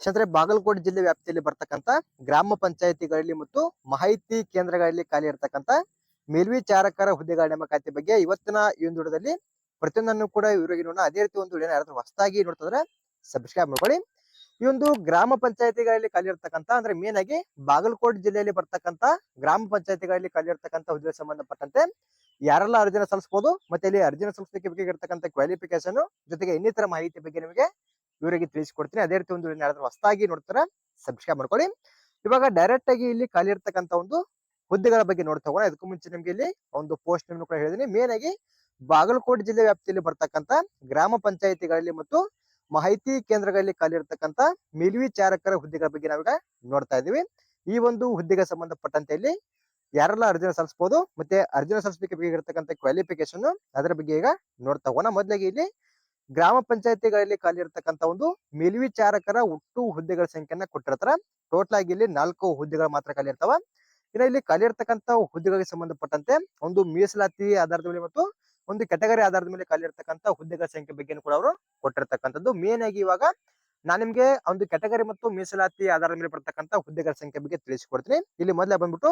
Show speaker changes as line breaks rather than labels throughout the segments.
ಕ್ಷೇತ್ರ ಬಾಗಲಕೋಟೆ ಜಿಲ್ಲೆ ವ್ಯಾಪ್ತಿಯಲ್ಲಿ ಬರ್ತಕ್ಕಂತ ಗ್ರಾಮ ಪಂಚಾಯತಿಗಳಲ್ಲಿ ಮತ್ತು ಮಾಹಿತಿ ಕೇಂದ್ರಗಳಲ್ಲಿ ಖಾಲಿ ಇರತಕ್ಕಂತ ಮೇಲ್ವಿಚಾರಕರ ಹುದ್ದೆಗಳ ನೇಮಕಾತಿ ಬಗ್ಗೆ ಇವತ್ತಿನ ಈ ವಿಡಿಯೋದಲ್ಲಿ ಪ್ರತಿಯೊಂದನ್ನು ಕೂಡ ಇವರಿಗೆ ನೋಡೋಣ ಅದೇ ರೀತಿ ಒಂದು ವಿಡಿಯೋನ ಯಾರಾದ್ರೂ ಹೊಸದಾಗಿ ನೋಡ್ತಿದ್ರೆ ಸಬ್ಸ್ಕ್ರೈಬ್ ಮಾಡ್ಕೊಳ್ಳಿ. ಈ ಒಂದು ಗ್ರಾಮ ಪಂಚಾಯತಿಗಳಲ್ಲಿ ಖಾಲಿ ಇರತಕ್ಕಂತ ಅಂದ್ರೆ ಮೇನ್ ಆಗಿ ಬಾಗಲಕೋಟೆ ಜಿಲ್ಲೆಯಲ್ಲಿ ಬರ್ತಕ್ಕಂತ ಗ್ರಾಮ ಪಂಚಾಯತಿಗಳಲ್ಲಿ ಖಾಲಿ ಇರ್ತಕ್ಕಂತ ಹುದ್ದೆಗೆ ಸಂಬಂಧಪಟ್ಟಂತೆ ಯಾರೆಲ್ಲ ಅರ್ಜಿನ ಸಲ್ಲಿಸಬಹುದು, ಮತ್ತೆ ಇಲ್ಲಿ ಅರ್ಜಿನ ಸಲ್ಲಿಸಲಿಕ್ಕೆ ಇರ್ತಕ್ಕಂಥ ಕ್ವಾಲಿಫಿಕೇಶನ್ ಜೊತೆಗೆ ಇನ್ನಿತರ ಮಾಹಿತಿ ಬಗ್ಗೆ ನಿಮಗೆ ಇವರಿಗೆ ತಿಳಿಸ್ಕೊಡ್ತೀನಿ. ಅದೇ ರೀತಿ ಒಂದು ಯಾರಾದ್ರೂ ಹೊಸದಾಗಿ ನೋಡ್ತಾರೆ ಸಬ್ಸ್ಕ್ರೈಬ್ ಮಾಡ್ಕೊಳ್ಳಿ. ಇವಾಗ ಡೈರೆಕ್ಟ್ ಆಗಿ ಇಲ್ಲಿ ಖಾಲಿ ಇರ್ತಕ್ಕಂಥ ಒಂದು ಹುದ್ದೆಗಳ ಬಗ್ಗೆ ನೋಡ್ತಾ ಹೋಗೋಣ ಅದಕ್ಕೂ ಮುಂಚೆ ನಿಮ್ಗೆ ಇಲ್ಲಿ ಒಂದು ಪೋಸ್ಟ್ ಕೂಡ ಹೇಳಿದೀನಿ. ಮೇನ್ ಆಗಿ ಬಾಗಲಕೋಟೆ ಜಿಲ್ಲೆ ವ್ಯಾಪ್ತಿಯಲ್ಲಿ ಬರ್ತಕ್ಕಂತ ಗ್ರಾಮ ಪಂಚಾಯತಿಗಳಲ್ಲಿ ಮತ್ತು ಮಾಹಿತಿ ಕೇಂದ್ರಗಳಲ್ಲಿ ಖಾಲಿ ಇರ್ತಕ್ಕಂತ ಮೇಲ್ವಿಚಾರಕರ ಹುದ್ದೆಗಳ ಬಗ್ಗೆ ನಾವೀಗ ನೋಡ್ತಾ ಇದೀವಿ ಈ ಒಂದು ಹುದ್ದೆಗೆ ಸಂಬಂಧಪಟ್ಟಂತೆ ಇಲ್ಲಿ ಯಾರೆಲ್ಲ ಅರ್ಜಿನ ಸಲ್ಲಿಸಬಹುದು ಮತ್ತೆ ಅರ್ಜಿನ ಸಲ್ಲಿಸಲಿಕ್ಕೆ ಕ್ವಾಲಿಫಿಕೇಶನ್ ಅದರ ಬಗ್ಗೆ ಈಗ ನೋಡ್ತಾ ಹೋಗೋಣ ಮೊದಲಿಗೆ ಇಲ್ಲಿ ಗ್ರಾಮ ಪಂಚಾಯತಿಗಳಲ್ಲಿ ಖಾಲಿ ಇರತಕ್ಕಂತ ಒಂದು ಮೇಲ್ವಿಚಾರಕರ ಒಟ್ಟು ಹುದ್ದೆಗಳ ಸಂಖ್ಯೆಯನ್ನ ಕೊಟ್ಟಿರ್ತಾರ. ಟೋಟಲ್ ಆಗಿ ಇಲ್ಲಿ ನಾಲ್ಕು ಹುದ್ದೆಗಳು ಮಾತ್ರ ಖಾಲಿ ಇರ್ತಾವ ಇನ್ನ ಇಲ್ಲಿ ಖಾಲಿ ಇರ್ತಕ್ಕಂತ ಹುದ್ದೆಗಳಿಗೆ ಸಂಬಂಧಪಟ್ಟಂತೆ ಒಂದು ಮೀಸಲಾತಿ ಆಧಾರದ ಮೇಲೆ ಮತ್ತು ಒಂದು ಕೆಟಗರಿ ಆಧಾರದ ಮೇಲೆ ಖಾಲಿ ಇರ್ತಕ್ಕಂತ ಹುದ್ದೆಗಳ ಸಂಖ್ಯೆ ಬಗ್ಗೆ ಕೂಡ ಅವರು ಕೊಟ್ಟಿರ್ತಕ್ಕಂಥದ್ದು. ಮೇನ್ ಆಗಿ ಇವಾಗ ನಾನು ನಿಮ್ಗೆ ಒಂದು ಕೆಟಗರಿ ಮತ್ತು ಮೀಸಲಾತಿ ಆಧಾರದ ಮೇಲೆ ಬರ್ತಕ್ಕಂತ ಹುದ್ದೆಗಳ ಸಂಖ್ಯೆ ಬಗ್ಗೆ ತಿಳಿಸಿಕೊಡ್ತೀನಿ. ಇಲ್ಲಿ ಮೊದಲೇ ಬಂದ್ಬಿಟ್ಟು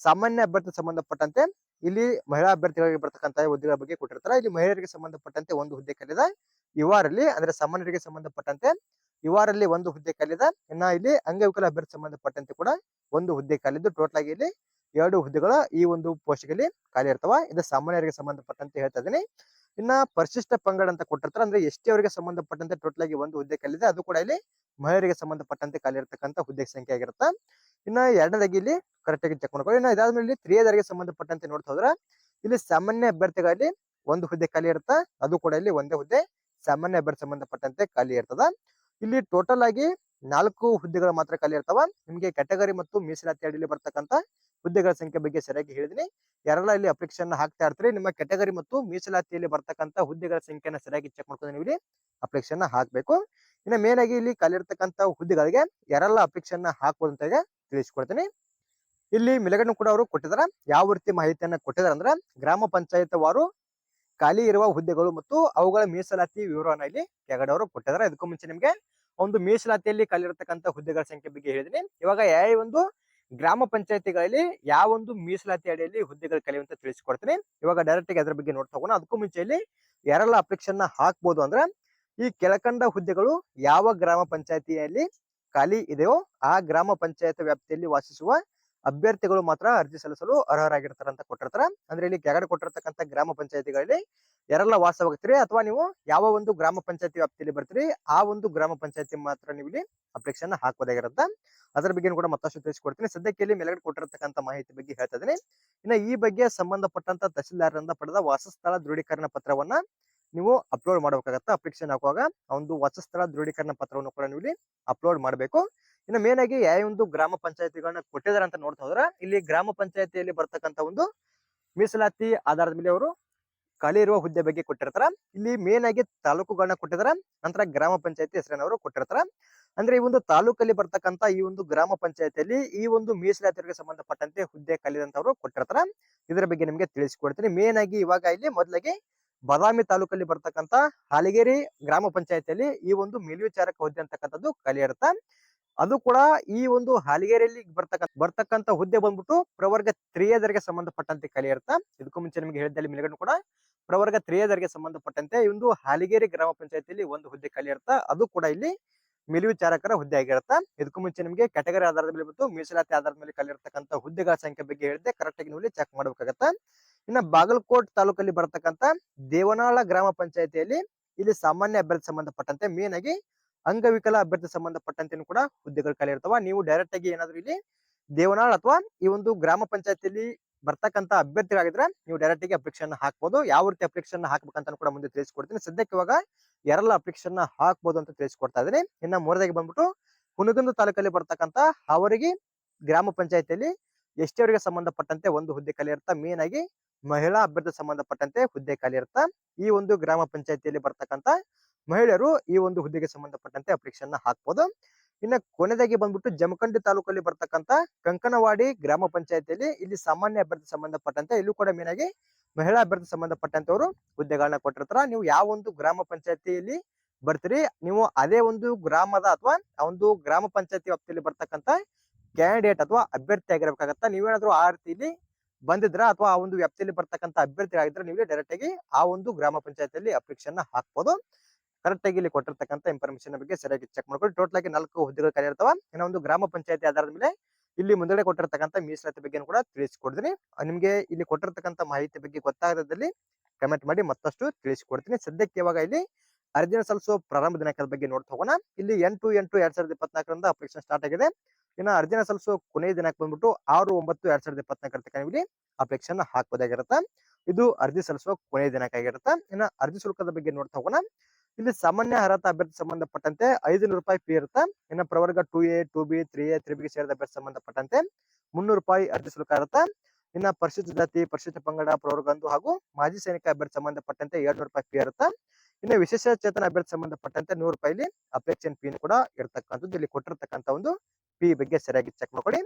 ಸಾಮಾನ್ಯ ಅಭ್ಯರ್ಥಿ ಸಂಬಂಧಪಟ್ಟಂತೆ ಇಲ್ಲಿ ಮಹಿಳಾ ಅಭ್ಯರ್ಥಿಗಳಿಗೆ ಬರ್ತಕ್ಕಂತಹ ಹುದ್ದೆಗಳ ಬಗ್ಗೆ ಕೊಟ್ಟಿರ್ತಾರೆ. ಇಲ್ಲಿ ಮಹಿಳೆಯರಿಗೆ ಸಂಬಂಧಪಟ್ಟಂತೆ ಒಂದು ಹುದ್ದೆ ಕಲಿದ ಯುವಾರಲ್ಲಿ ಅಂದ್ರೆ ಸಾಮಾನ್ಯರಿಗೆ ಸಂಬಂಧಪಟ್ಟಂತೆ ಯುವಾರಲ್ಲಿ ಒಂದು ಹುದ್ದೆ ಕಲಿದ ಇನ್ನ ಇಲ್ಲಿ ಅಂಗವಿಕಲ ಅಭ್ಯರ್ಥಿ ಸಂಬಂಧಪಟ್ಟಂತೆ ಕೂಡ ಒಂದು ಹುದ್ದೆ ಕಾಲಿದ್ದು ಟೋಟಲ್ ಆಗಿ ಇಲ್ಲಿ ಎರಡು ಹುದ್ದೆಗಳ ಈ ಒಂದು ಪೋಸ್ಟ್ಗಳಲ್ಲಿ ಖಾಲಿ ಇರ್ತವ. ಇದು ಸಾಮಾನ್ಯರಿಗೆ ಸಂಬಂಧಪಟ್ಟಂತೆ ಹೇಳ್ತಾ ಇದೀನಿ ಇನ್ನ ಪರಿಶಿಷ್ಟ ಪಂಗಡ ಅಂತ ಕೊಟ್ಟಿರ್ತಾರೆ. ಅಂದ್ರೆ ಎಸ್ ಟಿ ಅವರಿಗೆ ಸಂಬಂಧಪಟ್ಟಂತೆ ಟೋಟಲ್ ಆಗಿ ಒಂದು ಹುದ್ದೆ ಕಲಿದೆ ಅದು ಕೂಡ ಇಲ್ಲಿ ಮಹಿಳೆಯರಿಗೆ ಸಂಬಂಧಪಟ್ಟಂತೆ ಕಾಲಿರ್ತಕ್ಕಂಥ ಹುದ್ದೆ ಸಂಖ್ಯೆ ಆಗಿರುತ್ತೆ. ಇನ್ನ ಎರಡನೇದಾಗಿ ಇಲ್ಲಿ ಕರೆಕ್ಟ್ ಆಗಿ ಚೆಕ್ ಮಾಡ್ಕೊಳ್ಳಿ. ಇನ್ನ ಇದಾದ್ಮೇಲೆ ಇಲ್ಲಿ ತ್ರಿಯದರಿಗೆ ಸಂಬಂಧಪಟ್ಟಂತೆ ನೋಡ್ತಾ ಹೋದ್ರೆ ಇಲ್ಲಿ ಸಾಮಾನ್ಯ ಅಭ್ಯರ್ಥಿಗಳಲ್ಲಿ ಒಂದು ಹುದ್ದೆ ಖಾಲಿ ಇರುತ್ತೆ. ಅದು ಕೂಡ ಇಲ್ಲಿ ಒಂದೇ ಹುದ್ದೆ. ಸಾಮಾನ್ಯ ಅಭ್ಯರ್ಥಿ ಸಂಬಂಧಪಟ್ಟಂತೆ ಖಾಲಿ ಇರ್ತದ. ಇಲ್ಲಿ ಟೋಟಲ್ ಆಗಿ ನಾಲ್ಕು ಹುದ್ದೆಗಳು ಮಾತ್ರ ಖಾಲಿ ಇರ್ತಾವ. ನಿಮ್ಗೆ ಕೆಟಗರಿ ಮತ್ತು ಮೀಸಲಾತಿ ಅಡಿಯಲ್ಲಿ ಬರ್ತಕ್ಕಂತ ಹುದ್ದೆಗಳ ಸಂಖ್ಯೆ ಬಗ್ಗೆ ಸರಿಯಾಗಿ ಹೇಳಿದೀನಿ. ಯಾರೆಲ್ಲ ಇಲ್ಲಿ ಅಪ್ಲಿಕೇಶನ್ ಹಾಕ್ತಾ ಇರ್ತೀರಿ, ನಿಮ್ಮ ಕೆಟಗರಿ ಮತ್ತು ಮೀಸಲಾತಿಯಲ್ಲಿ ಬರ್ತಕ್ಕಂತ ಹುದ್ದೆಗಳ ಸಂಖ್ಯೆನ ಸರಿಯಾಗಿ ಚೆಕ್ ಮಾಡ್ಕೊಂಡು ನೀವು ಇಲ್ಲಿ ಅಪ್ಲಿಕೇಶನ್ ಹಾಕ್ಬೇಕು. ಇನ್ನು ಮೇನ್ ಆಗಿ ಇಲ್ಲಿ ಖಾಲಿ ಇರ್ತಕ್ಕಂತ ಹುದ್ದೆಗಳಿಗೆ ಯಾರೆಲ್ಲ ಅಪ್ಲಿಕೇಶನ್ ಹಾಕ್ಬೋದು ಅಂತ ಈಗ ತಿಳಿಸ್ಕೊಡ್ತೀನಿ. ಇಲ್ಲಿ ಮಿಲಗಣ್ಣು ಕೂಡ ಅವರು ಕೊಟ್ಟಿದಾರ. ಯಾವ ರೀತಿ ಮಾಹಿತಿಯನ್ನ ಕೊಟ್ಟಿದಾರ ಅಂದ್ರೆ, ಗ್ರಾಮ ಪಂಚಾಯತ್ ವಾರು ಖಾಲಿ ಇರುವ ಹುದ್ದೆಗಳು ಮತ್ತು ಅವುಗಳ ಮೀಸಲಾತಿ ವಿವರವನ್ನ ಇಲ್ಲಿ ಕೆಗಡೆ ಅವರು ಕೊಟ್ಟಿದ್ದಾರೆ ಇದಕ್ಕೂ ಮುಂಚೆ ನಿಮ್ಗೆ ಒಂದು ಮೀಸಲಾತಿಯಲ್ಲಿ ಖಾಲಿ ಇರತಕ್ಕಂತ ಹುದ್ದೆಗಳ ಸಂಖ್ಯೆ ಬಗ್ಗೆ ಹೇಳಿದ್ರೆ ಇವಾಗ ಯಾವ ಒಂದು ಗ್ರಾಮ ಪಂಚಾಯತಿಗಳಲ್ಲಿ ಯಾವ ಒಂದು ಮೀಸಲಾತಿ ಅಡಿಯಲ್ಲಿ ಹುದ್ದೆಗಳು ಕಲಿಯುವಂತ ತಿಳಿಸಿಕೊಡ್ತೇನೆ ತಿಳಿಸ್ಕೊಡ್ತೀನಿ. ಇವಾಗ ಡೈರೆಕ್ಟ್ ಆಗಿ ಅದ್ರ ಬಗ್ಗೆ ನೋಡ್ತಾ ಹೋಗೋಣ. ಅದಕ್ಕೂ ಮುಂಚೆ ಇಲ್ಲಿ ಯಾರೆಲ್ಲ ಅಪ್ಲಿಕೇಶನ್ ಹಾಕ್ಬೋದು ಅಂದ್ರೆ ಈ ಕೆಳಕಂಡ ಹುದ್ದೆಗಳು ಯಾವ ಗ್ರಾಮ ಪಂಚಾಯತಿಯಲ್ಲಿ ಖಾಲಿ ಇದೆಯೋ ಆ ಗ್ರಾಮ ಪಂಚಾಯತ್ ವ್ಯಾಪ್ತಿಯಲ್ಲಿ ವಾಸಿಸುವ ಅಭ್ಯರ್ಥಿಗಳು ಮಾತ್ರ ಅರ್ಜಿ ಸಲ್ಲಿಸಲು ಅರ್ಹರಾಗಿರ್ತಾರ ಅಂತ ಕೊಟ್ಟಿರ್ತಾರ. ಅಂದ್ರೆ ಇಲ್ಲಿ ಕೆಳಗಡೆ ಕೊಟ್ಟಿರ್ತಕ್ಕಂಥ ಗ್ರಾಮ ಪಂಚಾಯತಿಗಳಲ್ಲಿ ಯಾರೆಲ್ಲ ವಾಸವಾಗ್ತೀರಿ ಅಥವಾ ನೀವು ಯಾವ ಒಂದು ಗ್ರಾಮ ಪಂಚಾಯತಿ ವ್ಯಾಪ್ತಿಯಲ್ಲಿ ಬರ್ತೀರಿ, ಆ ಒಂದು ಗ್ರಾಮ ಪಂಚಾಯತಿ ಮಾತ್ರ ನೀವು ಇಲ್ಲಿ ಅಪ್ಲಿಕೇಶನ್ ಹಾಕೋದಾಗಿರುತ್ತೆ ಅದರ ಬಗ್ಗೆ ಕೂಡ ಮತ್ತಷ್ಟು ತಿಳಿಸ್ಕೊಡ್ತೀನಿ. ಸದ್ಯಕ್ಕೆ ಇಲ್ಲಿ ಮೇಲ್ಗಡೆ ಕೊಟ್ಟಿರತಕ್ಕಂಥ ಮಾಹಿತಿ ಬಗ್ಗೆ ಹೇಳ್ತಾ ಇದೀನಿ ಇನ್ನು ಈ ಬಗ್ಗೆ ಸಂಬಂಧಪಟ್ಟಂತ ತಹಸೀಲ್ದಾರರಿಂದ ಪಡೆದ ವಾಸಸ್ಥಳ ದೃಢೀಕರಣ ಪತ್ರವನ್ನ ನೀವು ಅಪ್ಲೋಡ್ ಮಾಡಬೇಕಾಗತ್ತೆ. ಅಪ್ಲಿಕೇಶನ್ ಹಾಕುವಾಗ ಒಂದು ವಾಸಸ್ಥಳ ದೃಢೀಕರಣ ಪತ್ರವನ್ನು ಕೂಡ ನೀವು ಇಲ್ಲಿ ಅಪ್ಲೋಡ್ ಮಾಡಬೇಕು. ಇನ್ನು ಮೇನ್ ಆಗಿ ಯಾವ ಒಂದು ಗ್ರಾಮ ಪಂಚಾಯತಿಗಳನ್ನ ಕೊಟ್ಟಿದ್ದಾರೆ ಅಂತ ನೋಡ್ತಾ ಹೋದ್ರೆ, ಇಲ್ಲಿ ಗ್ರಾಮ ಪಂಚಾಯತಿಯಲ್ಲಿ ಬರ್ತಕ್ಕಂತ ಒಂದು ಮೀಸಲಾತಿ ಆಧಾರದ ಮೇಲೆ ಅವರು ಖಾಲಿ ಇರುವ ಹುದ್ದೆ ಬಗ್ಗೆ ಕೊಟ್ಟಿರ್ತಾರ. ಇಲ್ಲಿ ಮೇನ್ ಆಗಿ ತಾಲೂಕುಗಳನ್ನ ಕೊಟ್ಟಿದಾರ, ನಂತರ ಗ್ರಾಮ ಪಂಚಾಯತಿ ಹೆಸರನ್ನ ಅವರು ಕೊಟ್ಟಿರ್ತಾರ. ಅಂದ್ರೆ ಈ ಒಂದು ತಾಲೂಕಲ್ಲಿ ಬರ್ತಕ್ಕಂತ ಈ ಒಂದು ಗ್ರಾಮ ಪಂಚಾಯತಿಯಲ್ಲಿ ಈ ಒಂದು ಮೀಸಲಾತಿಗೆ ಸಂಬಂಧಪಟ್ಟಂತೆ ಹುದ್ದೆ ಕಲಿದಂತವ್ರು ಕೊಟ್ಟಿರ್ತಾರ. ಇದರ ಬಗ್ಗೆ ನಿಮ್ಗೆ ತಿಳಿಸಿಕೊಡ್ತೀನಿ. ಮೇನ್ ಆಗಿ ಇವಾಗ ಇಲ್ಲಿ ಮೊದಲಾಗಿ ಬಾದಾಮಿ ತಾಲೂಕಲ್ಲಿ ಬರ್ತಕ್ಕಂತ ಹಾಲಿಗೇರಿ ಗ್ರಾಮ ಪಂಚಾಯತಿಯಲ್ಲಿ ಈ ಒಂದು ಮೇಲ್ವಿಚಾರಕ ಹುದ್ದೆ ಅಂತಕ್ಕಂಥದ್ದು ಖಾಲಿ ಇರುತ್ತೆ ಅದು ಕೂಡ ಈ ಒಂದು ಹಾಲಿಗೇರಿಯಲ್ಲಿ ಬರ್ತಕ್ಕ ಬರ್ತಕ್ಕಂತ ಹುದ್ದೆ ಬಂದ್ಬಿಟ್ಟು ಪ್ರವರ್ಗ ತ್ರಿಯದರಿಗೆ ಸಂಬಂಧಪಟ್ಟಂತೆ ಕಲೆ ಇರುತ್ತೆ ಇದಕ್ಕೂ ಮುಂಚೆ ನಿಮಗೆ ಹೇಳಿದ್ದಲ್ಲಿ ಮೇಲ್ಗಡೆ ಕೂಡ ಪ್ರವರ್ಗ ತ್ರಿಯದರಿಗೆ ಸಂಬಂಧಪಟ್ಟಂತೆ ಈ ಒಂದು ಹಾಲಿಗೆರೆ ಗ್ರಾಮ ಪಂಚಾಯತಿಯಲ್ಲಿ ಒಂದು ಹುದ್ದೆ ಖಾಲಿ ಇರುತ್ತೆ ಅದು ಕೂಡ ಇಲ್ಲಿ ಮೇಲ್ವಿಚಾರಕರ ಹುದ್ದೆ ಆಗಿರುತ್ತ. ಇದಕ್ಕೂ ಮುಂಚೆ ನಿಮಗೆ ಕ್ಯಾಟಗರಿ ಆಧಾರದ ಮೇಲೆ ಮತ್ತು ಮೀಸಲಾತಿ ಆಧಾರದ ಮೇಲೆ ಕಲಿರ್ತಕ್ಕಂಥ ಹುದ್ದೆಗಳ ಸಂಖ್ಯೆ ಬಗ್ಗೆ ಹೇಳಿದೆ ಕರೆಕ್ಟ್ ಆಗಿ ನೋಡಿ ಚೆಕ್ ಮಾಡ್ಬೇಕಾಗತ್ತ. ಇನ್ನ ಬಾಗಲಕೋಟ್ ತಾಲೂಕಲ್ಲಿ ಬರ್ತಕ್ಕಂಥ ದೇವನಾಳ ಗ್ರಾಮ ಪಂಚಾಯತಿಯಲ್ಲಿ ಇಲ್ಲಿ ಸಾಮಾನ್ಯ ಅಭ್ಯರ್ಥಿ ಸಂಬಂಧಪಟ್ಟಂತೆ ಮೇನ್ ಆಗಿ ಅಂಗವಿಕಲ ಅಭ್ಯರ್ಥಿ ಸಂಬಂಧಪಟ್ಟಂತೆ ಕೂಡ ಹುದ್ದೆಗಳು ಖಾಲಿ ಇರ್ತಾವ. ನೀವು ಡೈರೆಕ್ಟ್ ಆಗಿ ಏನಾದ್ರು ಇಲ್ಲಿ ದೇವನಾಳ್ ಅಥವಾ ಈ ಒಂದು ಗ್ರಾಮ ಪಂಚಾಯತಿಯಲ್ಲಿ ಬರ್ತಕ್ಕಂತ ಅಭ್ಯರ್ಥಿಗಳಾಗಿದ್ರೆ ನೀವು ಡೈರೆಕ್ಟ್ ಆಗಿ ಅಪ್ಲಿಕೇಶನ್ ಹಾಕ್ಬೋದು. ಯಾವ ರೀತಿ ಅಪ್ಲಿಕೇಶನ್ ಹಾಕ್ಬೇಕಂತ ಕೂಡ ಮುಂದೆ ತಿಳಿಸ್ಕೊಡ್ತೀನಿ. ಸದ್ಯಕ್ಕೆ ಇವಾಗ ಯಾರೆಲ್ಲ ಅಪ್ಲಿಕೇಶನ್ ಹಾಕ್ಬೋದು ಅಂತ ತಿಳಿಸ್ಕೊಡ್ತಾ ಇದೀನಿ ಇನ್ನ ಮೂರದಾಗಿ ಬಂದ್ಬಿಟ್ಟು ಹುನಗುಂದ ತಾಲೂಕಲ್ಲಿ ಬರ್ತಕ್ಕಂತ ಅವರಿಗೆ ಗ್ರಾಮ ಪಂಚಾಯತಿಯಲ್ಲಿ ಎಷ್ಟವರಿಗೆ ಸಂಬಂಧಪಟ್ಟಂತೆ ಒಂದು ಹುದ್ದೆ ಖಾಲಿ ಇರ್ತಾ ಮೇನ್ ಆಗಿ ಮಹಿಳಾ ಅಭ್ಯರ್ಥಿ ಸಂಬಂಧಪಟ್ಟಂತೆ ಹುದ್ದೆ ಖಾಲಿ ಇರ್ತಾ ಈ ಒಂದು ಗ್ರಾಮ ಪಂಚಾಯತಿಯಲ್ಲಿ ಬರ್ತಕ್ಕಂತ ಮಹಿಳೆಯರು ಈ ಒಂದು ಹುದ್ದೆಗೆ ಸಂಬಂಧಪಟ್ಟಂತೆ ಅಪ್ಲಿಕೇಶನ್ ಹಾಕ್ಬೋದು. ಇನ್ನ ಕೊನೆದಾಗಿ ಬಂದ್ಬಿಟ್ಟು ಜಮಖಂಡಿ ತಾಲೂಕಲ್ಲಿ ಬರ್ತಕ್ಕಂತ ಕಂಕನವಾಡಿ ಗ್ರಾಮ ಪಂಚಾಯತಿಯಲ್ಲಿ ಇಲ್ಲಿ ಸಾಮಾನ್ಯ ಅಭ್ಯರ್ಥಿ ಸಂಬಂಧಪಟ್ಟಂತೆ, ಇಲ್ಲೂ ಕೂಡ ಮೇನ್ ಆಗಿ ಮಹಿಳಾ ಅಭ್ಯರ್ಥಿ ಸಂಬಂಧಪಟ್ಟಂತವರು ಹುದ್ದೆಗಳನ್ನ ಕೊಟ್ಟಿರ್ತಾರ. ನೀವು ಯಾವ ಒಂದು ಗ್ರಾಮ ಪಂಚಾಯತಿಯಲ್ಲಿ ಬರ್ತೀರಿ, ನೀವು ಅದೇ ಒಂದು ಗ್ರಾಮದ ಅಥವಾ ಒಂದು ಗ್ರಾಮ ಪಂಚಾಯತಿ ವ್ಯಾಪ್ತಿಯಲ್ಲಿ ಬರ್ತಕ್ಕಂತ ಕ್ಯಾಂಡಿಡೇಟ್ ಅಥವಾ ಅಭ್ಯರ್ಥಿ ಆಗಿರ್ಬೇಕಾಗತ್ತ, ನೀವೇನಾದ್ರೂ ಆ ರೀತಿಯಲ್ಲಿ ಬಂದಿದ್ರ ಅಥವಾ ಆ ಒಂದು ವ್ಯಾಪ್ತಿಯಲ್ಲಿ ಬರ್ತಕ್ಕಂತ ಅಭ್ಯರ್ಥಿ ಆಗಿದ್ರೆ ನೀವು ಡೈರೆಕ್ಟ್ ಆಗಿ ಆ ಒಂದು ಗ್ರಾಮ ಪಂಚಾಯತಿಯಲ್ಲಿ ಅಪ್ಲಿಕೇಶನ್ ಹಾಕ್ಬೋದು. ಕರೆಕ್ಟ್ ಆಗಿ ಇಲ್ಲಿ ಕೊಟ್ಟಿರ್ತಕ್ಕಂಥ ಇನ್ಫಾರ್ಮೇಶನ್ ಬಗ್ಗೆ ಸರಿಯಾಗಿ ಚೆಕ್ ಮಾಡ್ಕೊಳ್ಳಿ. ಟೋಟಲ್ ಆಗಿ ನಾಲ್ಕು ಹುದ್ದೆಗಳು ಖಾಲಿ ಇರ್ತಾವ ಇನ್ನೊಂದು ಗ್ರಾಮ ಪಂಚಾಯತಿ ಆಧಾರದ ಮೇಲೆ ಇಲ್ಲಿ ಮುಂದಡೆ ಕೊಟ್ಟಿರ್ತಕ್ಕಂಥ ಮೀಸಲಾತಿ ಬಗ್ಗೆ ಕೂಡ ತಿಳಿಸಿಕೊಡ್ತೀನಿ. ನಿಮಗೆ ಇಲ್ಲಿ ಕೊಟ್ಟಿರ್ತಕ್ಕಂಥ ಮಾಹಿತಿ ಬಗ್ಗೆ ಗೊತ್ತಾಗದಲ್ಲಿ ಕಮೆಂಟ್ ಮಾಡಿ ಮತ್ತಷ್ಟು ತಿಳಿಸಿಕೊಡ್ತೀನಿ. ಸದ್ಯಕ್ಕೆ ಇವಾಗ ಇಲ್ಲಿ ಅರ್ಜಿನ ಸಲ್ಲಿಸೋ ಪ್ರಾರಂಭ ದಿನಾಂಕದ ಬಗ್ಗೆ ನೋಡ್ತಾ ಹೋಗೋಣ. ಇಲ್ಲಿ ಎಂಟು ಎಂಟು ಎರಡ್ ಸಾವಿರದ ಇಪ್ಪತ್ನಾಲ್ಕರಿಂದ ಅಪ್ಲಿಕೇಶನ್ ಸ್ಟಾರ್ಟ್ ಆಗಿದೆ. ಇನ್ನು ಅರ್ಜಿನ ಸಲ್ಲಿಸೋ ಕೊನೆಯ ದಿನಾಂಕ ಬಂದ್ಬಿಟ್ಟು ಆರು ಒಂಬತ್ತು ಎರಡ್ ಸಾವಿರದ ಇಪ್ಪತ್ನಾಲ್ಕರ ತನಕ ನೀವು ಇಲ್ಲಿ ಅಪ್ಲಿಕೇಶನ್ ಹಾಕಬಹುದಾಗಿರುತ್ತೆ ಇದು ಅರ್ಜಿ ಸಲ್ಲಿಸುವ ಕೊನೆಯ ದಿನಾಂಕ ಆಗಿರುತ್ತೆ. ಇನ್ನು ಅರ್ಜಿ ಶುಲ್ಕದ ಬಗ್ಗೆ ನೋಡ್ತಾ ಹೋಗೋಣ. ಇಲ್ಲಿ ಸಾಮಾನ್ಯ ಅರ್ಹತಾ ಅಭ್ಯರ್ಥಿ ಸಂಬಂಧಪಟ್ಟಂತೆ ಐದುನೂರು ರೂಪಾಯಿ ಫೀ ಇರುತ್ತೆ. ಇನ್ನು ಪ್ರವರ್ಗ two A two B three A three B ಸೇರಿದ ಅಭ್ಯರ್ಥಿ ಸಂಬಂಧಪಟ್ಟಂತೆ ಮುನ್ನೂರು ರೂಪಾಯಿ ಅರ್ಜಿ ಶುಲ್ಕ ಇರುತ್ತೆ. ಇನ್ನ ಪರಿಶಿಷ್ಟ ಜಾತಿ, ಪರಿಶಿಷ್ಟ ಪಂಗಡ, ಪ್ರವರ್ಗ ಒಂದು ಹಾಗೂ ಮಾಜಿ ಸೈನಿಕ ಅಭ್ಯರ್ಥಿ ಸಂಬಂಧಪಟ್ಟಂತೆ ಎರಡ್ನೂರು ರೂಪಾಯಿ ಫೀ ಇರುತ್ತೆ. ಇನ್ನು ವಿಶೇಷ ಚೇತನ ಅಭ್ಯರ್ಥಿ ಸಂಬಂಧಪಟ್ಟಂತೆ ನೂರು ರೂಪಾಯಿ ಅಪ್ಲಿಕೇಶನ್ ಫೀ ಕೂಡ ಇರ್ತಕ್ಕಂಥದ್ದು. ಇಲ್ಲಿ ಕೊಟ್ಟಿರ್ತಕ್ಕಂಥ ಒಂದು ಫೀ ಬಗ್ಗೆ ಸರಿಯಾಗಿ ಚೆಕ್ ಮಾಡ್ಕೊಳ್ಳಿ.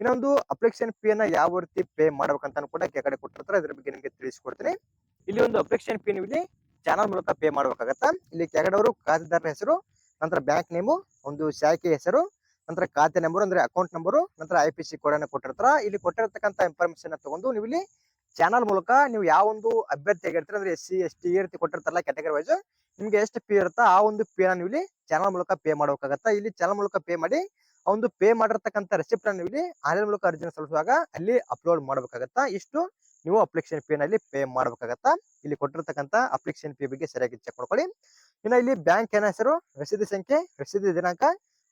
ಇನ್ನೊಂದು ಅಪ್ಲಿಕೇಶನ್ ಫೀ ಅನ್ನ ಯಾವ ರೀತಿ ಪೇ ಮಾಡ್ಬೇಕಂತ ಕೂಡ ಕೆಳಗಡೆ ಕೊಟ್ಟಿರ್ತಾರೆ. ಇದ್ರ ಬಗ್ಗೆ ನಿಮಗೆ ತಿಳಿಸ್ಕೊಡ್ತೀನಿ. ಇಲ್ಲಿ ಒಂದು ಅಪ್ಲಿಕೇಶನ್ ಫೀ ನೀವು ಇಲ್ಲಿ ಚಾನಲ್ ಮೂಲಕ ಪೇ ಮಾಡಬೇಕಾಗತ್ತೆ? ಇಲ್ಲಿ ಕೆಳಗಡೆಯವರು ಖಾತೆದಾರರ ಹೆಸರು, ನಂತರ ಬ್ಯಾಂಕ್ ನೇಮು ಒಂದು ಶಾಖೆ ಹೆಸರು, ನಂತರ ಖಾತೆ ನಂಬರ್ ಅಂದ್ರೆ ಅಕೌಂಟ್ ನಂಬರು ನಂತರ ಐ ಪಿ ಸಿ ಕೋಡ್ ಅನ್ನ ಕೊಟ್ಟಿರ್ತಾರ. ಇಲ್ಲಿ ಕೊಟ್ಟಿರ್ತಕ್ಕಂಥ ಇನ್ಫಾರ್ಮೇಶನ್ ತಗೊಂಡು ನೀವು ಇಲ್ಲಿ ಚಾನಲ್ ಮೂಲಕ ನೀವು ಯಾವ ಒಂದು ಅಭ್ಯರ್ಥಿ ಆಗಿರ್ತೀರ, ಅಂದ್ರೆ ಎಸ್ ಸಿ ಎಸ್ ಟಿ ರೀತಿ ಕೊಟ್ಟಿರ್ತಾರಲ್ಲ ಕ್ಯಾಟಗರಿ ವೈಸ್ ನಿಮ್ಗೆ ಎಷ್ಟು ಪೇ ಇರುತ್ತಾ ಆ ಒಂದು ಪೇ ನೀವು ಇಲ್ಲಿ ಚಾನಲ್ ಮೂಲಕ ಪೇ ಮಾಡಬೇಕಾಗತ್ತಾ? ಇಲ್ಲಿ ಚಾನಲ್ ಮೂಲಕ ಪೇ ಮಾಡಿ ಒಂದು ಪೇ ಮಾಡಿರ್ತಕ್ಕಂಥ ರೆಸಿಪ್ಟ್ ಅನ್ನು ಇಲ್ಲಿ ಆನ್ಲೈನ್ ಮೂಲಕ ಅರ್ಜಿನ ಸಲ್ಲಿಸುವಾಗ ಅಲ್ಲಿ ಅಪ್ಲೋಡ್ ಮಾಡಬೇಕಾಗತ್ತಾ? ಇಷ್ಟು ನೀವು ಅಪ್ಲಿಕೇಶನ್ ಫೀ ನಲ್ಲಿ ಪೇ ಮಾಡ್ಬೇಕಾಗತ್ತಾ? ಇಲ್ಲಿ ಕೊಟ್ಟಿರ್ತಕ್ಕಂಥ ಅಪ್ಲಿಕೇಶನ್ ಫೀ ಬಗ್ಗೆ ಸರಿಯಾಗಿ ಚೆಕ್ ಮಾಡ್ಕೊಳ್ಳಿ. ಇನ್ನು ಇಲ್ಲಿ ಬ್ಯಾಂಕ್ ಏನ ಹೆಸರು, ರಸೀದಿ ಸಂಖ್ಯೆ, ರಸೀದಿ ದಿನಾಂಕ,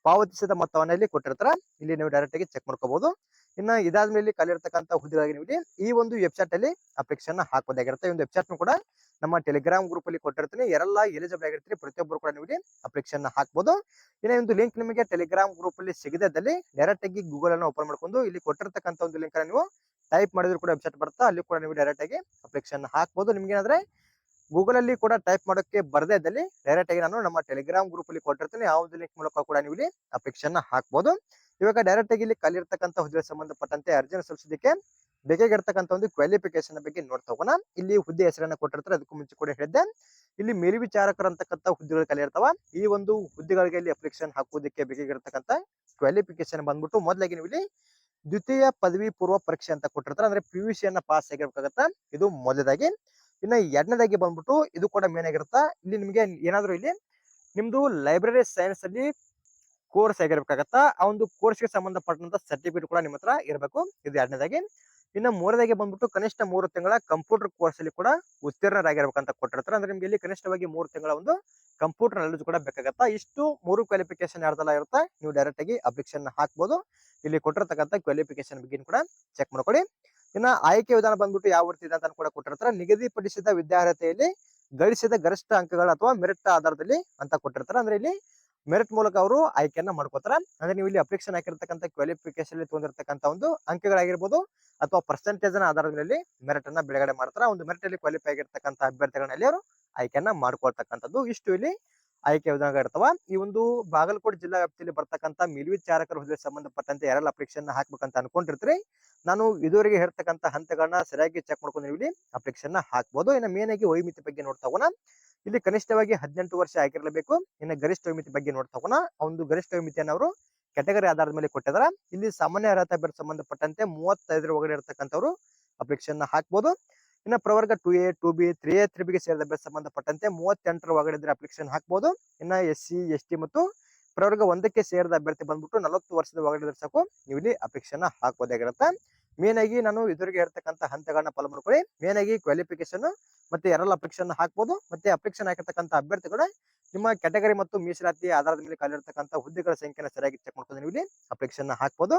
ಪಾವತಿಸಿದ ಮೊತ್ತವನ್ನ ಇಲ್ಲಿ ಕೊಟ್ಟಿರ್ತಾರ. ಇಲ್ಲಿ ನೀವು ಡೈರೆಕ್ಟ್ ಆಗಿ ಚೆಕ್ ಮಾಡ್ಕೋಬಹುದು ಇನ್ನ ಇದಾದ್ಮೇಲೆ ಕಲಿರ್ತಕ್ಕಂಥ ಹುದ್ದೆಗಾಗಿ ನೀವು ಇಲ್ಲಿ ಈ ಒಂದು ವೆಬ್ಸೈಟ್ ಅಲ್ಲಿ ಅಪ್ಲಿಕೇಶನ್ ಹಾಕೋದಾಗಿರುತ್ತೆ ಈ ಒಂದು ವೆಬ್ಸೈಟ್ ಕೂಡ ನಮ್ಮ ಟೆಲಿಗ್ರಾಮ್ ಗ್ರೂಪ್ ಅಲ್ಲಿ ಕೊಟ್ಟಿರ್ತೀನಿ. ಎಲ್ಲ ಎಲಿಜಿಬಲ್ ಆಗಿರ್ತೀನಿ ಪ್ರತಿಯೊಬ್ಬರು ಕೂಡ ನೀವು ಅಪ್ಲಿಕೇಶನ್ ಹಾಕ್ಬೋದು. ಇನ್ನ ಒಂದು ಲಿಂಕ್ ನಿಮಗೆ ಟೆಲಿಗ್ರಾಮ್ ಗ್ರೂಪ್ ಅಲ್ಲಿ ಸಿಗದಲ್ಲಿ ಡೈರೆಕ್ಟ್ ಆಗಿ ಗೂಗಲ್ ಅನ್ನು ಓಪನ್ ಮಾಡ್ಕೊಂಡು ಇಲ್ಲಿ ಕೊಟ್ಟಿರ್ತಕ್ಕಂಥ ಒಂದು ಲಿಂಕ್ ನೀವು ಟೈಪ್ ಮಾಡಿದ್ರು ಕೂಡ ವೆಬ್ಸೈಟ್ ಬರುತ್ತಾ, ಅಲ್ಲಿ ಕೂಡ ನೀವು ಡೈರೆಕ್ಟ್ ಆಗಿ ಅಪ್ಲಿಕೇಶನ್ ಹಾಕ್ಬೋದು. ನಿಮ್ಗೆ ಏನಾದ್ರೆ ಗೂಗಲ್ ಅಲ್ಲಿ ಕೂಡ ಟೈಪ್ ಮಾಡೋಕೆ ಬರದೇ ಇದ್ದಲ್ಲಿ ಡೈರೆಕ್ಟ್ ಆಗಿ ನಾನು ನಮ್ಮ ಟೆಲಿಗ್ರಾಮ್ ಗ್ರೂಪ್ ಅಲ್ಲಿ ಕೊಟ್ಟಿರ್ತೀನಿ. ಒಂದು ಲಿಂಕ್ ಮೂಲಕ ಕೂಡ ನೀವು ಇಲ್ಲಿ ಅಪ್ಲಿಕೇಶನ್ ಹಾಕ್ಬೋದು. ಇವಾಗ ಡೈರೆಕ್ಟ್ ಆಗಿ ಇಲ್ಲಿ ಕಲಿರ್ತಕ್ಕಂಥ ಹುದ್ದೆ ಸಂಬಂಧಪಟ್ಟಂತೆ ಅರ್ಜಿನ ಸಲ್ಲಿಸೋದಕ್ಕೆ ಬೇಕಾಗಿರ್ತಕ್ಕಂಥ ಒಂದು ಕ್ವಾಲಿಫಿಕೇಶನ್ ಬಗ್ಗೆ ನೋಡ್ತಾ ಹೋಗೋಣ. ಇಲ್ಲಿ ಹುದ್ದೆ ಹೆಸರನ್ನ ಕೊಟ್ಟಿರ್ತಾರೆ, ಅದಕ್ಕೂ ಮುಂಚೆ ಕೂಡ ಹೇಳಿದ್ದೆ. ಇಲ್ಲಿ ಮೇಲ್ವಿಚಾರಕರಂತಕ್ಕಂಥ ಹುದ್ದೆಗಳು ಕಲಿಯಿರ್ತಾವ. ಈ ಒಂದು ಹುದ್ದೆಗಳಿಗೆ ಇಲ್ಲಿ ಅಪ್ಲಿಕೇಶನ್ ಹಾಕೋದಕ್ಕೆ ಬೇಕಾಗಿರ್ತಕ್ಕಂಥ ಕ್ವಾಲಿಫಿಕೇಶನ್ ಬಂದ್ಬಿಟ್ಟು ಮೊದಲಾಗಿ ನೀವು ಇಲ್ಲಿ ದ್ವಿತೀಯ ಪದವಿ ಪೂರ್ವ ಪರೀಕ್ಷೆ ಅಂತ ಕೊಟ್ಟಿರ್ತಾರೆ. ಅಂದ್ರೆ ಪಿ ಯು ಸಿಯನ್ನ ಪಾಸ್ ಆಗಿರ್ಬೇಕಾಗತ್ತ ಇದು ಮೊದಲದಾಗಿ. ಇನ್ನ ಎರಡನೇದಾಗಿ ಬಂದ್ಬಿಟ್ಟು ಇದು ಕೂಡ ಮೇನ್ ಆಗಿರುತ್ತ? ಇಲ್ಲಿ ನಿಮ್ಗೆ ಏನಾದ್ರು ಇಲ್ಲಿ ನಿಮ್ದು ಲೈಬ್ರರಿ ಸೈನ್ಸ್ ಅಲ್ಲಿ ಕೋರ್ಸ್ ಆಗಿರ್ಬೇಕಾಗತ್ತ ಆ ಒಂದು ಕೋರ್ಸ್ಗೆ ಸಂಬಂಧಪಟ್ಟಂತ ಸರ್ಟಿಫಿಕೇಟ್ ಕೂಡ ನಿಮ್ಮ ಹತ್ರ ಇರಬೇಕು. ಇದು ಎರಡನೇದಾಗಿ. ಇನ್ನು ಮೂರನೇದಾಗಿ ಬಂದ್ಬಿಟ್ಟು ಕನಿಷ್ಠ ಮೂರು ತಿಂಗಳ ಕಂಪ್ಯೂಟರ್ ಕೋರ್ಸ್ ಅಲ್ಲಿ ಕೂಡ ಉತ್ತೀರ್ಣರಾಗಿರ್ಬೇಕಂತ ಕೊಟ್ಟಿರ್ತಾರೆ. ಅಂದ್ರೆ ನಿಮ್ಗೆ ಇಲ್ಲಿ ಕನಿಷ್ಠವಾಗಿ ಮೂರು ತಿಂಗಳ ಒಂದು ಕಂಪ್ಯೂಟರ್ ನಾಲೆಜ್ ಕೂಡ ಬೇಕಾಗತ್ತಾ? ಇಷ್ಟು ಮೂರು ಕ್ವಾಲಿಫಿಕೇಶನ್ ಯಾರ್ದೆಲ್ಲ ಇರುತ್ತೆ, ನೀವು ಡೈರೆಕ್ಟ್ ಆಗಿ ಅಪ್ಲಿಕೇಶನ್ ಹಾಕ್ಬೋದು. ಇಲ್ಲಿ ಕೊಟ್ಟಿರ್ತಕ್ಕಂಥ ಕ್ವಾಲಿಫಿಕೇಶನ್ ಬಗ್ಗೆ ಕೂಡ ಚೆಕ್ ಮಾಡ್ಕೊಳ್ಳಿ. ಇನ್ನ ಆಯ್ಕೆ ವಿಧಾನ ಬಂದ್ಬಿಟ್ಟು ಯಾವ ರೀತಿ ಇದೆ ಅಂತ ಕೂಡ ಕೊಟ್ಟಿರ್ತಾರೆ. ನಿಗದಿಪಡಿಸಿದ ವಿದ್ಯಾರ್ಹತೆಯಲ್ಲಿ ಗಳಿಸಿದ ಗರಿಷ್ಠ ಅಂಕಗಳು ಅಥವಾ ಮೆರಿಟ್ ಆಧಾರದಲ್ಲಿ ಅಂತ ಕೊಟ್ಟಿರ್ತಾರೆ. ಅಂದ್ರೆ ಇಲ್ಲಿ ಮೆರಿಟ್ ಮೂಲಕ ಅವರು ಆಯ್ಕೆಯನ್ನ ಮಾಡ್ಕೋತಾರೆ ಅಂದ್ರೆ ನೀವು ಇಲ್ಲಿ ಅಪ್ಲಿಕೇಶನ್ ಹಾಕಿರ್ತಕ್ಕಂಥ ಕ್ವಾಲಿಫಿಕೇಶನ್ ಅಲ್ಲಿ ತೊಂದಿರ್ತಕ್ಕಂಥ ಒಂದು ಅಂಕಗಳಾಗಿರ್ಬೋದು ಅಥವಾ ಪರ್ಸೆಂಟೇಜ್ನ ಆಧಾರದ ಮೆರಿಟ್ ಅನ್ನ ಬಿಡುಗಡೆ ಮಾಡ್ತಾರೆ. ಒಂದು ಮೆರಿಟ್ ಅಲ್ಲಿ ಕ್ವಾಲಿಫೈ ಆಗಿರ್ತಕ್ಕಂಥ ಅಭ್ಯರ್ಥಿಗಳನ್ನ ಅವರು ಆಯ್ಕೆಯನ್ನ ಮಾಡ್ಕೊಳ್ತಕ್ಕಂಥದ್ದು ಇಷ್ಟು ಇಲ್ಲಿ ಆಯ್ಕೆ ವಿಧಾನಗಳಿರ್ತಾವ ಈ ಒಂದು ಬಾಗಲಕೋಟೆ ಜಿಲ್ಲಾ ವ್ಯಾಪ್ತಿಯಲ್ಲಿ ಬರ್ತಕ್ಕಂಥ ಮೇಲ್ವಿಚಾರಕರ ಹುದ್ದೆ ಸಂಬಂಧಪಟ್ಟಂತೆ ಯಾರೆಲ್ಲ ಅಪ್ಲಿಕೇಶನ್ ಹಾಕ್ಬೇಕಂತ ಅನ್ಕೊಂಡಿರ್ತೀರಿ ನಾನು ಇದುವರೆಗೆ ಹೇಳ್ತಕ್ಕಂಥ ಹಂತಗಳನ್ನ ಸರಿಯಾಗಿ ಚೆಕ್ ಮಾಡ್ಕೊಂಡು ಇಲ್ಲಿ. ಅಪ್ಲಿಕೇಶನ್ ಹಾಕ್ಬೋದು. ಇನ್ನು ಮೇನ್ ಆಗಿ ವೈಮಿತಿ ಬಗ್ಗೆ ನೋಡ್ತಾ ಹೋಗೋಣ. ಇಲ್ಲಿ ಕನಿಷ್ಠವಾಗಿ ಹದಿನೆಂಟು ವರ್ಷ ಆಗಿರಲೇಬೇಕು. ಇನ್ನು ಗರಿಷ್ಠ ವೈಮಿತಿ ಬಗ್ಗೆ ನೋಡ್ತಾ ಹೋಗೋಣ. ಒಂದು ಗರಿಷ್ಠ ವೈಮಿತಿಯನ್ನು ಅವರು ಕೆಟಗರಿ ಆಧಾರದ ಮೇಲೆ ಕೊಟ್ಟಿದ್ದಾರೆ. ಇಲ್ಲಿ ಸಾಮಾನ್ಯ ಅರ್ಹತೆ ಬೇರೆ ಸಂಬಂಧಪಟ್ಟಂತೆ ಮೂವತ್ತೈದರ ಒಳಗಡೆ ಇರತಕ್ಕಂಥವ್ರು ಅಪ್ಲಿಕೇಶನ್ ಹಾಕ್ಬೋದು. ಇನ್ನ ಪ್ರವರ್ಗ two A two B three A three ಬಿಗೆ ಸೇರಿದ ಅಭ್ಯರ್ಥಿ ಸಂಬಂಧಪಟ್ಟಂತೆ ಮೂವತ್ತೆಂಟರ ಒಳಗಡೆ ಇದ್ರೆ ಅಪ್ಲಿಕೇಶನ್ ಹಾಕ್ಬೋದು. ಇನ್ನ ಎಸ್ ಸಿ ಎಸ್ ಟಿ ಮತ್ತು ಪ್ರವರ್ಗ ಒಂದಕ್ಕೆ ಸೇರಿದ ಅಭ್ಯರ್ಥಿ ಬಂದ್ಬಿಟ್ಟು ನಲವತ್ತು ವರ್ಷದ ಒಳಗಡೆ ಸಾಕು. ನೀವು ಇಲ್ಲಿ ಅಪ್ಲಿಕೇಶನ್ ಹಾಕ್ಬೋದಾಗಿರುತ್ತೆ. ಮೇನ್ ಆಗಿ ನಾನು ಎದುರಿಗೆ ಇರ್ತಕ್ಕಂಥ ಹಂತಗಳನ್ನ ಫಾಲೋ ಮಾಡ್ಕೊಳ್ಳಿ. ಮೇನ್ ಆಗಿ ಕ್ವಾಲಿಫಿಕೇಶನ್ ಮತ್ತೆ ಎರಲ್ ಅಪ್ಲಿಕೇಶನ್ ಹಾಕ್ಬೋದು. ಮತ್ತೆ ಅಪ್ಲಿಕೇಶನ್ ಹಾಕಿರ್ತಕ್ಕಂಥ ಅಭ್ಯರ್ಥಿಗಳು ನಿಮ್ಮ ಕ್ಯಾಟಗರಿ ಮತ್ತು ಮೀಸಲಾತಿ ಆಧಾರದ ಮೇಲೆ ಕಾಲಿರ್ತಕ್ಕಂಥ ಹುದ್ದೆಗಳ ಸಂಖ್ಯೆನ ಸರಿಯಾಗಿ ಚೆಕ್ ಮಾಡ್ಕೊಂಡು ನೀವು ಅಪ್ಲಿಕೇಶನ್ ಹಾಕ್ಬೋದು.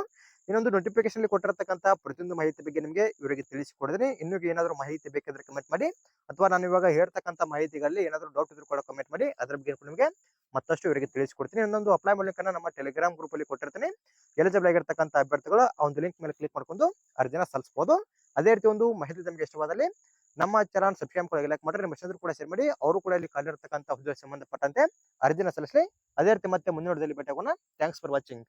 ಇನ್ನೊಂದು ನೋಟಿಫಿಕೇಶನ್ ಕೊಟ್ಟಿರ್ತಕ್ಕಂಥ ಪ್ರತಿಯೊಂದು ಮಾಹಿತಿ ಬಗ್ಗೆ ನಿಮಗೆ ಇವರಿಗೆ ತಿಳಿಸಿಕೊಡಿದ್ರೆ ಇನ್ನೂ ಏನಾದರೂ ಮಾಹಿತಿ ಬೇಕಾದ್ರೆ ಕಮೆಂಟ್ ಮಾಡಿ. ಅಥವಾ ನಾನು ಇವಾಗ ಹೇಳ್ತಕ್ಕಂಥ ಮಾಹಿತಿಗಳಲ್ಲಿ ಏನಾದರೂ ಡೌಟ್ ಇದ್ರೂ ಕೂಡ ಕಮೆಂಟ್ ಮಾಡಿ. ಅದ್ರ ಬಗ್ಗೆ ನಿಮಗೆ ಮತ್ತಷ್ಟು ಇವರಿಗೆ ತಿಳಿಸಿಕೊಡ್ತೀನಿ. ಇನ್ನೊಂದು ಅಪ್ಲೈ ಮಾಡ್ಲಿಕ್ಕೆ ನಮ್ಮ ಟೆಲಿಗ್ರಾಮ್ ಗ್ರೂಪ್ ಅಲ್ಲಿ ಕೊಟ್ಟಿರ್ತೀನಿ. ಎಲಿಜಿಬಲ್ ಆಗಿರ್ತಕ್ಕಂಥ ಅಭ್ಯರ್ಥಿಗಳು ಆ ಒಂದು ಲಿಂಕ್ ಮೇಲೆ ಕ್ಲಿಕ್ ಮಾಡ್ಕೊಂಡು ಅರ್ಜಿನ ಸಲ್ಲಿಸಬಹುದು ಅದೇ ರೀತಿ ಒಂದು ನಮಗೆ ಇಷ್ಟವಾದಲ್ಲಿ ನಮ್ಮ ಚಾನಲ್ ಸಬ್ಸ್ಕ್ರೈಬ್ ಕೂಡ ಲೈಕ್ ಮಾಡಿದ್ರೆ ನಿಮ್ಮ ಸ್ನೇಹಿತರು ಕೂಡ ಶೇರ್ ಮಾಡಿ, ಅವರು ಕೂಡ ಇಲ್ಲಿ ಕಾಲಿರ್ತಕ್ಕಂಥ ಹುದ್ದೆ ಸಂಬಂಧಪಟ್ಟಂತೆ ಅರ್ಜಿನ ಸಲ್ಲಿಸಲಿ. ಅದೇ ರೀತಿ ಮತ್ತೆ ಮುಂದಿನ ಭೇಟಿ ಆಗೋಣ ಥ್ಯಾಂಕ್ಸ್ ಫಾರ್ ವಾಚಿಂಗ್